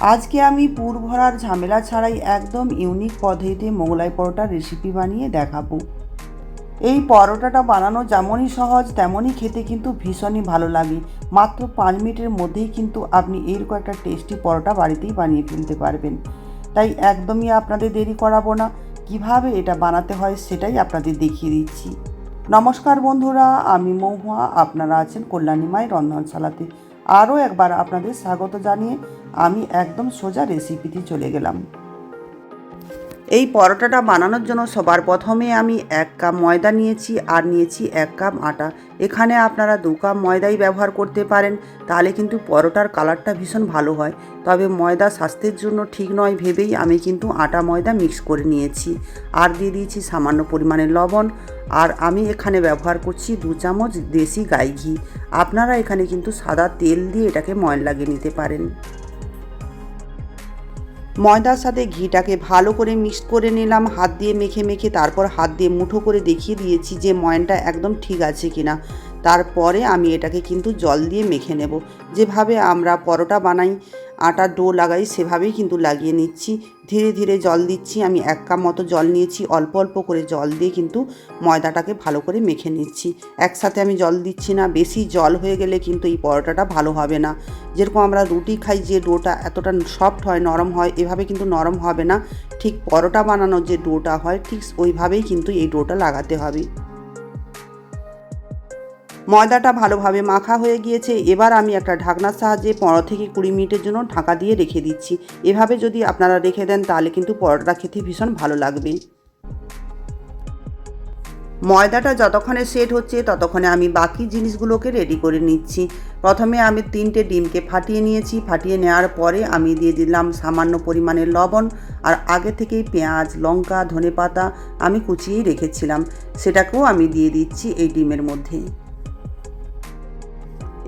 আজকে আমি পুর ভরার ঝামেলা ছাড়াই একদম ইউনিক পদ্ধতিতে মোগলাই পরোটার রেসিপি বানিয়ে দেখাবো। এই পরোটাটা বানানো যেমনই সহজ, তেমনই খেতে কিন্তু ভীষণই ভালো লাগে। মাত্র পাঁচ মিনিটের মধ্যেই কিন্তু আপনি এরকম একটা টেস্টি পরোটা বাড়িতেই বানিয়ে ফেলতে পারবেন। তাই একদমই আপনাদের দেরি করাবো না। কীভাবে এটা বানাতে হয় সেটাই আপনাদের দেখিয়ে দিচ্ছি। নমস্কার বন্ধুরা, আমি মহুয়া, আপনারা আছেন কল্যাণীমায় রন্ধনশালাতে। আরও একবার আপনাদের স্বাগত জানিয়ে আমি একদম সোজা রেসিপিতে চলে গেলাম। এই পরোটাটা বানানোর জন্য সবার প্রথমে আমি এক কাপ ময়দা নিয়েছি আর নিয়েছি এক কাপ আটা। এখানে আপনারা দু কাপ ময়দাই ব্যবহার করতে পারেন, তাহলে কিন্তু পরোটার কালারটা ভীষণ ভালো হয়। তবে ময়দা স্বাস্থ্যের জন্য ঠিক নয় ভেবেই আমি কিন্তু আটা ময়দা মিক্স করে নিয়েছি। আর দিয়ে দিয়েছি সামান্য পরিমাণে লবণ আর আমি এখানে ব্যবহার করছি দু চামচ দেশি গাই ঘি। আপনারা এখানে কিন্তু সাদা তেল দিয়ে এটাকে ময়ন লাগিয়ে নিতে পারেন। ময়দার সাথে ঘিটাকে ভালো করে মিক্স করে নিলাম। হাত দিয়ে মেখে মেখে তারপর হাত দিয়ে মুঠো করে দেখিয়ে দিয়েছি যে ময়নটা একদম ঠিক আছে কিনা। তারপরে আমি এটাকে কিন্তু জল দিয়ে মেখে নেব। যেভাবে আমরা পরোটা বানাই আটার ডো লাগাই, সেভাবেই কিন্তু লাগিয়ে নিচ্ছি। ধীরে ধীরে জল দিচ্ছি, আমি এক কাপ মতো জল নিয়েছি, অল্প অল্প করে জল দিয়ে কিন্তু ময়দাটাকে ভালো করে মেখে নিচ্ছি। একসাথে আমি জল দিচ্ছি না, বেশি জল হয়ে গেলে কিন্তু এই পরোটাটা ভালো হবে না। যেরকম আমরা রুটি খাই, যে ডোটা এতটা সফট হয়, নরম হয়, এভাবে কিন্তু নরম হবে না। ঠিক পরোটা বানানোর যে ডোটা হয়, ঠিক ওইভাবেই কিন্তু এই ডোটা লাগাতে হবে। ময়দাটা ভালোভাবে মাখা হয়ে গিয়েছে। এবার আমি একটা ঢাকনার সাহায্যে পনেরো থেকে কুড়ি মিনিটের জন্য ঢাকা দিয়ে রেখে দিচ্ছি। এভাবে যদি আপনারা রেখে দেন, তাহলে কিন্তু পরোটা খেতে ভীষণ ভালো লাগবে। ময়দাটা যতক্ষণে সেট হচ্ছে, ততক্ষণে আমি বাকি জিনিসগুলোকে রেডি করে নিচ্ছি। প্রথমে আমি তিনটে ডিমকে ফাটিয়ে নিয়েছি। ফাটিয়ে নেওয়ার পরে আমি দিয়ে দিলাম সামান্য পরিমাণে লবণ আর আগে থেকেই পেঁয়াজ, লঙ্কা, ধনেপাতা আমি কুচিয়েই রেখেছিলাম। সেটাকেও আমি দিয়ে দিচ্ছি এই ডিমের মধ্যে।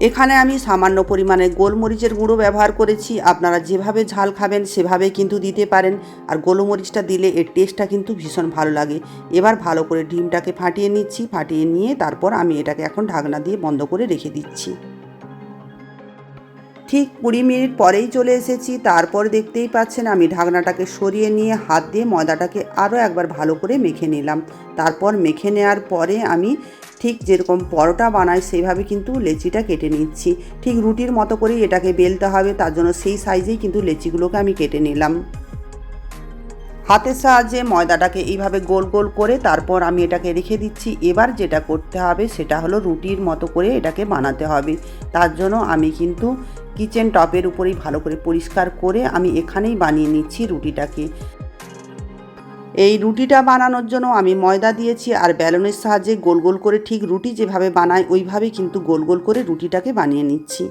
এখানে আমি সামান্য পরিমাণে গোলমরিচের গুঁড়ো ব্যবহার করেছি। আপনারা যেভাবে ঝাল খাবেন সেভাবে কিন্তু দিতে পারেন। আর গোলমরিচটা দিলে এর টেস্টটা কিন্তু ভীষণ ভালো লাগে। এবার ভালো করে ডিমটাকে ফাটিয়ে নিচ্ছি। ফাটিয়ে নিয়ে তারপর আমি এটাকে এখন ঢাকনা দিয়ে বন্ধ করে রেখে দিচ্ছি। ঠিক কুড়ি মিনিট পরেই চলে এসেছি। তারপর দেখতেই পাচ্ছেন আমি ঢাকনাটাকে সরিয়ে নিয়ে হাত দিয়ে ময়দাটাকে আরও একবার ভালো করে মেখে নিলাম। তারপর মেখে নেওয়ার পরে আমি ঠিক যেরকম পরোটা বানাই, সেইভাবে কিন্তু লেচিটা কেটে নিচ্ছি। ঠিক রুটির মতো করেই এটাকে বেলতে হবে, তার জন্য সেই সাইজেই কিন্তু লেচিগুলোকে আমি কেটে নিলাম। হাতের সাহায্যে ময়দাটাকে এইভাবে গোল গোল করে তারপর আমি এটাকে রেখে দিচ্ছি। এবার যেটা করতে হবে সেটা হলো রুটির মতো করে এটাকে বানাতে হবে। তার জন্য আমি কিন্তু কিচেন টপের উপরেই ভালো করে পরিষ্কার করে আমি এখানেই বানিয়ে নিচ্ছি রুটিটাকে। এই রুটিটা বানানোর জন্য আমি ময়দা দিয়েছি আর ব্যালনের সাহায্যে গোল গোল করে ঠিক রুটি যেভাবে বানাই, ওইভাবেই কিন্তু গোল গোল করে রুটিটাকে বানিয়ে নিচ্ছি।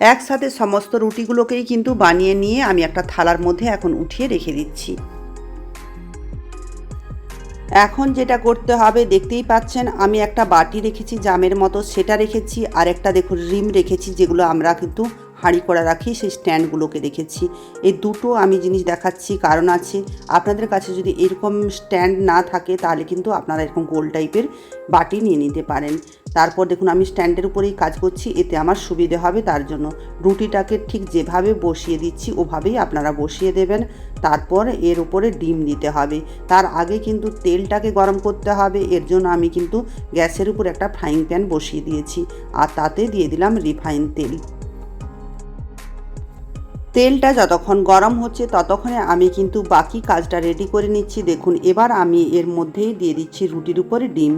একসাথে সমস্ত রুটিগুলোকেই কিন্তু বানিয়ে নিয়ে আমি একটা থালার মধ্যে এখন উঠিয়ে রেখে দিচ্ছি। এখন যেটা করতে হবে, দেখতেই পাচ্ছেন, আমি একটা বাটি রেখেছি, জামের মতো, সেটা রেখেছি, আর একটা দেখুন, রিম রেখেছি, যেগুলো আমরা কিন্তু হাঁড়ি করা রাখি, সেই স্ট্যান্ডগুলোকে রেখেছি এই দুটো আমি জিনিস দেখাচ্ছি, কারণ আছে, আপনাদের কাছে যদি এরকম স্ট্যান্ড না থাকে, তাহলে কিন্তু আপনারা এরকম গোল টাইপের বাটি নিয়ে নিতে পারেন। তারপর দেখুন, আমি স্ট্যান্ডের উপরেই কাজ করছি, এতে আমার সুবিধে হবে, তার জন্য রুটিটাকে ঠিক যেভাবে বসিয়ে দিচ্ছি, ওভাবেই আপনারা বসিয়ে দেবেন। তারপর এর উপরে ডিম দিতে হবে। তার আগে কিন্তু তেলটাকে গরম করতে হবে, এর জন্য আমি কিন্তু গ্যাসের উপর একটা ফ্রাইং প্যান বসিয়ে দিয়েছি, আর তাতে দিয়ে দিলাম রিফাইন তেল। তেলটা যতক্ষণ গরম হচ্ছে ততক্ষণে আমি কিন্তু বাকি কাজটা রেডি করে নিচ্ছি। দেখুন, এবার আমি এর মধ্যেই দিয়ে দিচ্ছি রুটির উপরে ডিম।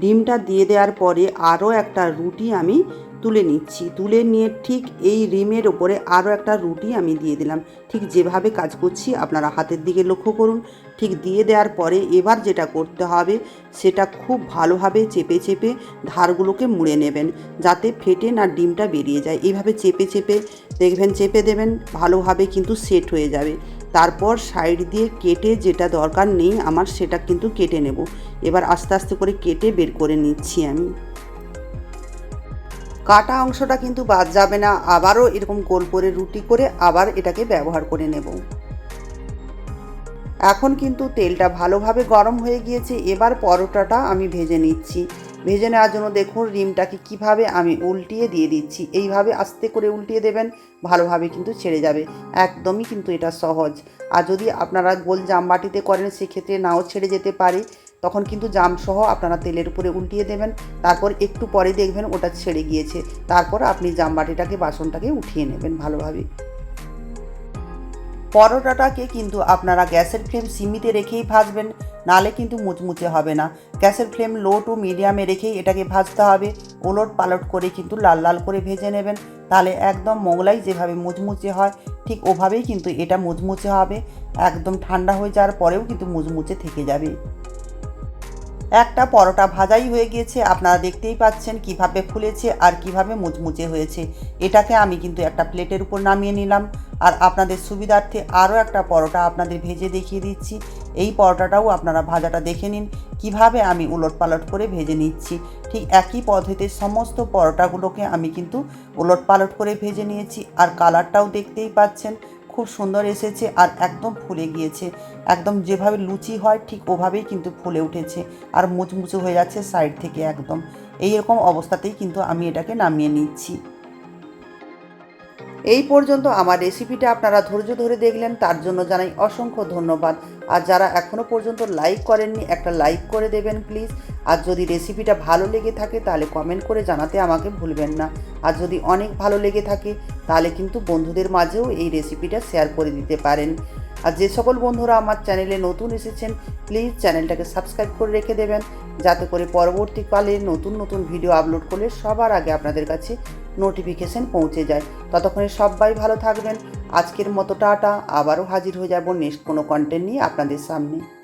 ডিমটা দিয়ে দেওয়ার পরে আরও একটা রুটি আমি তুলে নিচ্ছি। তুলে নিয়ে ঠিক এই রিমের ওপরে আরও একটা রুটি আমি দিয়ে দিলাম। ঠিক যেভাবে কাজ করছি আপনারা হাতের দিকে লক্ষ্য করুন। ঠিক দিয়ে দেওয়ার পরে এবার যেটা করতে হবে সেটা খুব ভালোভাবে চেপে চেপে ধারগুলোকে মুড়ে নেবেন যাতে ফেটে না ডিমটা বেরিয়ে যায়। এইভাবে চেপে চেপে দেখবেন, চেপে দেবেন, ভালোভাবে কিন্তু সেট হয়ে যাবে। তারপর সাইড দিয়ে কেটে যেটা দরকার নেই আমার সেটা কিন্তু কেটে নেব। এবার আস্তে আস্তে করে কেটে বের করে নিচ্ছি আমি। কাটা অংশটা কিন্তু বাদ যাবে না, আবারও এরকম গোল করে রুটি করে আবার এটাকে ব্যবহার করে নেব। এখন কিন্তু তেলটা ভালোভাবে গরম হয়ে গিয়েছে, এবার পরোটাটা আমি ভেজে নিচ্ছি। ভেজে নেওয়ার জন্য দেখুন ডিমটাকে কীভাবে আমি উল্টিয়ে দিয়ে দিচ্ছি। এইভাবে আস্তে করে উল্টিয়ে দেবেন, ভালোভাবে কিন্তু ছেড়ে যাবে। একদমই কিন্তু এটা সহজ। আর যদি আপনারা গোল জামবাটিতে করেন, সেক্ষেত্রে নাও ছেড়ে যেতে পারে। তখন কিন্তু জামসহ আপনারা তেলের উপরে উল্টিয়ে দেবেন। তারপর একটু পরে দেখবেন ওটা ছেড়ে গিয়েছে। তারপর আপনি জামবাটিটাকে, বাসনটাকে উঠিয়ে নেবেন ভালোভাবে। পরোটাটাকে কিন্তু আপনারা গ্যাসের ফ্লেম সিমিতে রেখেই ভাজবেন, নালে কিন্তু মুচমুচে হবে না। গ্যাসের ফ্লেম লো টু মিডিয়ামে রেখেই এটাকে ভাজতে হবে। ওলট পালট করে কিন্তু লাল লাল করে ভেজে নেবেন। তাহলে একদম মোগলাই যেভাবে মুচমুচে হয়, ঠিক ওভাবেই কিন্তু এটা মুচমুচে হবে। একদম ঠান্ডা হয়ে যাওয়ার পরেও কিন্তু মুচমুচে থেকে যাবে। একটা পরোটা ভাজাই হয়ে গিয়েছে। আপনারা দেখতেই পাচ্ছেন কীভাবে ফুলেছে আর কীভাবে মুচমুচে হয়েছে। এটাকে আমি কিন্তু একটা প্লেটের উপর নামিয়ে নিলাম। আর আপনাদের সুবিধার্থে আরও একটা পরোটা আপনাদের ভেজে দেখিয়ে দিচ্ছি। এই পরোটাটাও আপনারা ভাজাটা দেখে নিন, কীভাবে আমি উলট পালট করে ভেজে নিচ্ছি। ঠিক একই পদ্ধতিতে সমস্ত পরোটাগুলোকে আমি কিন্তু উলট পালট করে ভেজে নিয়েছি আর কালারটাও দেখতেই পাচ্ছেন, খুব সুন্দর এসেছে আর একদম ফুলে গিয়েছে। একদম যেভাবে লুচি হয় ঠিক ওভাবেই কিন্তু ফুলে উঠেছে আর মুচমুচে হয়ে যাচ্ছে সাইড থেকে একদম। এই রকম অবস্থাতেই কিন্তু আমি এটাকে নামিয়ে নিচ্ছি। এই পর্যন্ত আমার রেসিপিটা আপনারা ধৈর্য ধরে দেখলেন, তার জন্য জানাই অসংখ্য ধন্যবাদ। আর যারা এখনও পর্যন্ত লাইক করেননি, একটা লাইক করে দেবেন প্লিজ আর যদি রেসিপিটা ভালো লেগে থাকে, তাহলে কমেন্ট করে জানাতে আমাকে ভুলবেন না। আর যদি অনেক ভালো লেগে থাকে, তাহলে কিন্তু বন্ধুদের মাঝেও এই রেসিপিটা শেয়ার করে দিতে পারেন। আর যে সকল বন্ধুরা আমার চ্যানেলে নতুন এসেছেন প্লিজ চ্যানেলটাকে সাবস্ক্রাইব করে রেখে দেবেন। যাতে করে পরবর্তীকালে নতুন নতুন ভিডিও আপলোড করলে সবার আগে আপনাদের কাছে নোটিফিকেশন পৌঁছে যায়। ততক্ষণে সবাই ভালো থাকবেন। আজকের মতো টাটা। আবারও হাজির হয়ে যাব নেক্সট কোনো কন্টেন্ট নিয়ে আপনাদের সামনে।